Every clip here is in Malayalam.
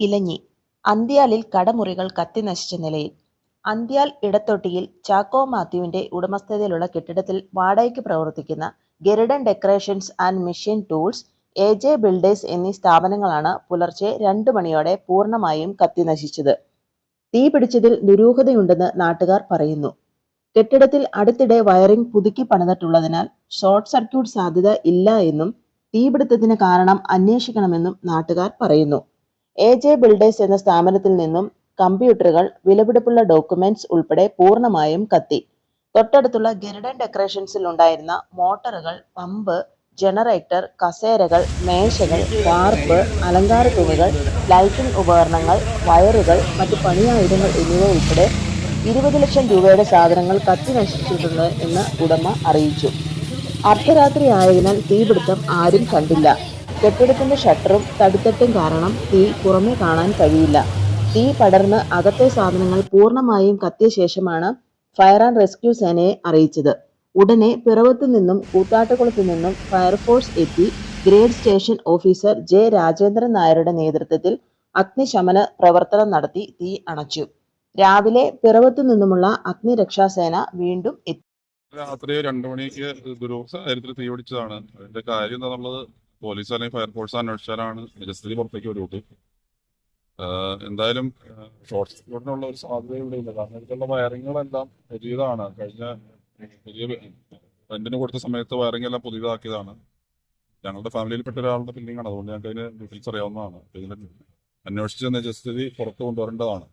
ഇലഞ്ഞി അന്ത്യാലിൽ കടമുറികൾ കത്തിനശിച്ച നിലയിൽ അന്ത്യാൽ ഇടത്തൊട്ടിയിൽ ചാക്കോ മാത്യുവിന്റെ ഉടമസ്ഥതയിലുള്ള കെട്ടിടത്തിൽ വാടകയ്ക്ക് പ്രവർത്തിക്കുന്ന Garudan decorations and machine tools, A J builders എന്നീ സ്ഥാപനങ്ങളാണ് പുലർച്ചെ രണ്ട് മണിയോടെ പൂർണമായും കത്തിനശിച്ചത്. തീപിടിച്ചതിൽ ദുരൂഹതയുണ്ടെന്ന് നാട്ടുകാർ പറയുന്നു. കെട്ടിടത്തിൽ അടുത്തിടെ വയറിംഗ് പുതുക്കി പണിതിട്ടുള്ളതിനാൽ ഷോർട്ട് സർക്യൂട്ട് സാധ്യത ഇല്ല എന്നും തീപിടുത്തത്തിന് കാരണം അന്വേഷിക്കണമെന്നും നാട്ടുകാർ പറയുന്നു. എ ജെ ബിൽഡേഴ്സ് എന്ന സ്ഥാപനത്തിൽ നിന്നും കമ്പ്യൂട്ടറുകൾ, വിലപിടിപ്പുള്ള ഡോക്യുമെന്റ്സ് ഉൾപ്പെടെ പൂർണമായും കത്തി. തൊട്ടടുത്തുള്ള ഗരുഡൻ ഡെക്കറേഷൻസിൽ ഉണ്ടായിരുന്ന മോട്ടറുകൾ പമ്പ്, ജനറേറ്റർ, കസേരകൾ, മേശകൾ, വാർപ്പ്, അലങ്കാരത്തുണികൾ, ലൈറ്റിംഗ് ഉപകരണങ്ങൾ, വയറുകൾ, മറ്റ് പണിയായുധങ്ങൾ എന്നിവ ഉൾപ്പെടെ ഇരുപത് ലക്ഷം രൂപയുടെ സാധനങ്ങൾ കത്തി നശിച്ചിട്ടുണ്ട് എന്ന് ഉടമ അറിയിച്ചു. അർദ്ധരാത്രി ആയതിനാൽ തീപിടുത്തം ആരും കണ്ടില്ല. കെട്ടിടത്തിന്റെ ഷട്ടറും തടിത്തട്ടും കാരണം തീ പുറമേ കാണാൻ കഴിയില്ല. തീ പടർന്ന് അകത്തെ സാധനങ്ങൾ പൂർണമായും കത്തിയ ശേഷമാണ് ഫയർ ആൻഡ് റെസ്ക്യൂ സേനയെ അറിയിച്ചത്. ഉടനെ പിറവത്തു നിന്നും കൂത്താട്ടുകുളത്തു നിന്നും ഫയർഫോഴ്സ് എത്തി grade station officer J Rajendran നായരുടെ നേതൃത്വത്തിൽ അഗ്നിശമന പ്രവർത്തനം നടത്തി തീ അണച്ചു. രാവിലെ പിറവത്തു നിന്നുമുള്ള അഗ്നിരക്ഷാസേന വീണ്ടും എത്തി. രാത്രി രണ്ടു മണിക്ക് ദുരൂഹ സാഹചര്യത്തിൽ തീ പിടിച്ചതാണ് അതിന്റെ കാര്യം എന്താണെന്നുള്ളത് പോലീസ് അല്ലെങ്കിൽ ഫയർഫോഴ്സ് അന്വേഷിച്ചാലാണ് നിജസ്ഥിതി പുറത്തേക്ക് കൂട്ടി എന്തായാലും ഷോർട്ട് സർക്യൂട്ടിനുള്ള ഒരു സാധ്യത ഇവിടെ ഇല്ല. കാരണം ഇതിലുള്ള വയറിങ്ങുകളെല്ലാം പുതിയതാണ്. കഴിഞ്ഞ പുതിയ റെന്റിന് കൊടുത്ത സമയത്ത് വയറിംഗ് എല്ലാം പുതിയതാക്കിയതാണ്. ഞങ്ങളുടെ ഫാമിലിയിൽപ്പെട്ട ഒരാളുടെ ബിൽഡിംഗ് ആണ് അതുകൊണ്ട് ഞങ്ങൾക്ക് അതിന് ഡീറ്റെയിൽസ് അറിയാവുന്നതാണ്. ഇതിന് അന്വേഷിച്ച് നിജസ്ഥിതി പുറത്തു കൊണ്ടുവരേണ്ടതാണ്.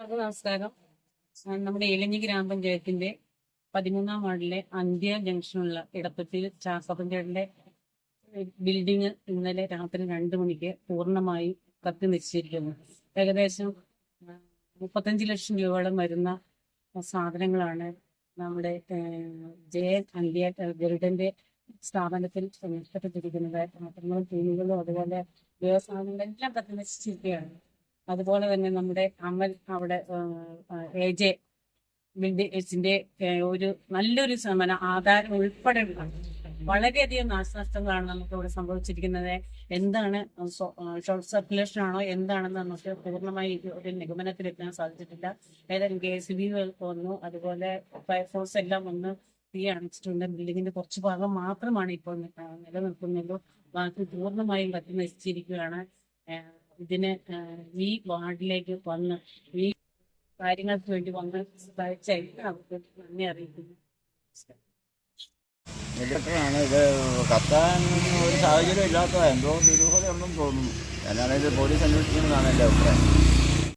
നമസ്കാരം. നമ്മുടെ ഏലഞ്ഞി ഗ്രാമപഞ്ചായത്തിന്റെ പതിമൂന്നാം വാർഡിലെ അന്ത്യ ജംഗ്ഷനുള്ള ഇടത്തൊട്ടിൽ ചാക്കപ്പഞ്ചേട്ടന്റെ ബിൽഡിംഗ് ഇന്നലെ രാത്രി രണ്ട് മണിക്ക് പൂർണമായി കത്തി നശിച്ചിരിക്കുന്നു ഏകദേശം മുപ്പത്തഞ്ച് ലക്ഷം രൂപയോളം വരുന്ന സാധനങ്ങളാണ് നമ്മുടെ ജയൻ അന്ത്യ ഗരുഡന്റെ സ്ഥാപനത്തിൽ നഷ്ടപ്പെട്ടിരിക്കുന്നത്. പാത്രങ്ങളും തുണികളും അതുപോലെ വ്യവസായങ്ങളെല്ലാം കത്തി നശിച്ചിരിക്കുകയാണ് അതുപോലെ തന്നെ നമ്മുടെ അമൽ അവിടെ എ ജെ ബിൽഡേഴ്സിന്റെ ഒരു നല്ലൊരു ശമനം ആധാരം ഉൾപ്പെടെ വളരെയധികം നാശനഷ്ടങ്ങളാണ് നമുക്ക് ഇവിടെ സംഭവിച്ചിരിക്കുന്നത്. എന്താണ് ഷോർട്ട് സർക്കുലേഷൻ ആണോ എന്താണെന്ന് നമുക്ക് പൂർണമായി ഒരു നിഗമനത്തിലെത്താൻ സാധിച്ചിട്ടില്ല. ഏതായാലും കെ എസ് ബി വന്നു അതുപോലെ ഫയർഫോഴ്സ് എല്ലാം വന്ന് തീ അണച്ചിട്ടുണ്ട്. ബിൽഡിങ്ങിന്റെ കുറച്ച് ഭാഗം മാത്രമാണ് ഇപ്പോൾ നിലനിൽക്കുന്നുള്ളൂ. ബാക്കി പൂർണമായും കത്തി നശിച്ചിരിക്കുകയാണ്. ഇതിന് ഈ വാർഡിലേക്ക് വന്ന് ഈ കാര്യങ്ങൾക്ക് വേണ്ടി വന്ന് സഹായിച്ചായിരിക്കും അവർക്ക് നന്ദി അറിയിക്കുന്നു. ഇലക്ട്രനാണ് ഇത് കത്താൻ ഒരു സാഹചര്യം ഇല്ലാത്തതാണ് എന്തോ ദുരൂഹതയുണ്ടെന്ന് തോന്നുന്നു. എന്നാണ് ഇത് പോലീസ് അന്വേഷിക്കുന്നതാണ് എന്റെ അഭിപ്രായം.